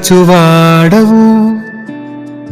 స్థిరపరచువాడవు.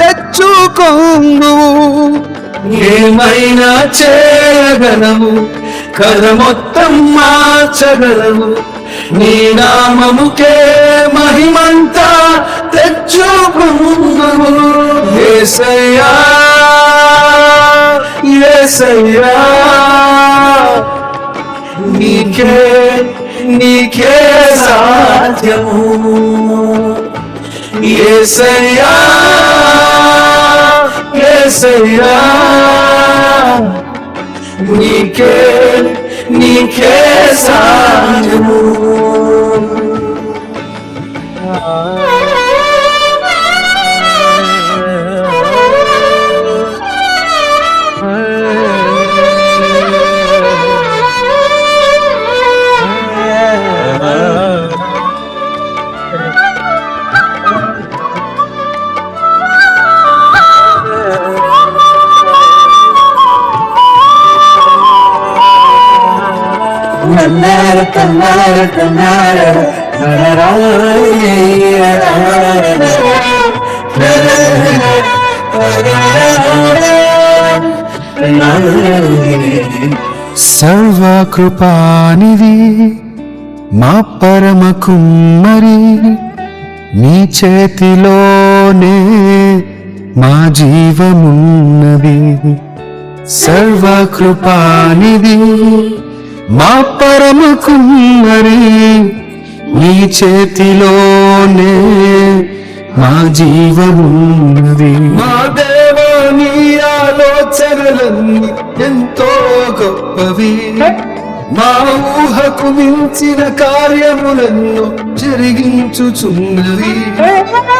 తెచ్చుకోము ఏమైనా చేయగలము కథ మొత్తం మార్చగలము నీ నామముకే మహిమంతా తెచ్చుకుందు ఏసయ్యా ఏసయ్యా నీకే నీకే సాధ్యము. ఏసయ్యా ఏసయ్యా నీకే నీకే సాధ్యము సర్వకృపానివి మా పరమ కుమ్మరి నీ చేతిలోనే మా జీవమున్నది. సర్వకృపానిది మా పరమ కుమ్మరి నీ చేతిలోనే మా జీవమున్నది. మా దేవా నీ ఆలోచనలన్నీ ఎంతో గొప్పవి. మా ఊహకు మించిన కార్యములను జరిగించుచున్నవి.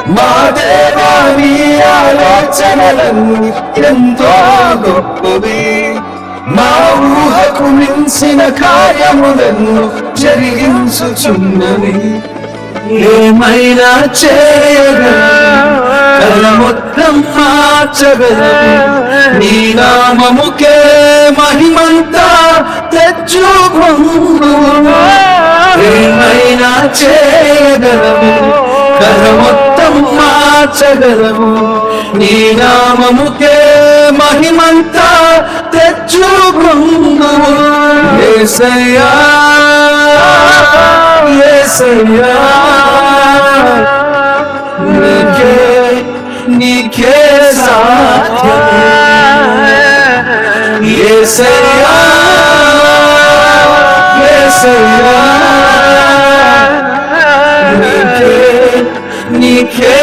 మా దేవా నీ ఆలోచనలన్నీ ఎంతో గొప్పవి. మా ఊహకు మించిన కార్యములను జరిగించుచున్నవి ఏమైనా చేయగలవు కల మొత్తం మార్చగలవు నీ నామముకే మహిమంతా తెచ్చుకొందు ఏమైనా చేయగలము కల మొత్తం మార్చగలవు నీ నామముకే మహిమంతా తెచ్చుకొందు ఏసయ్యా ఏసయ్యా. నీకే నీకే సాధ్యము. ఏసయ్యా ఏసయ్యా. నీకే నీకే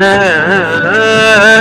ഹാ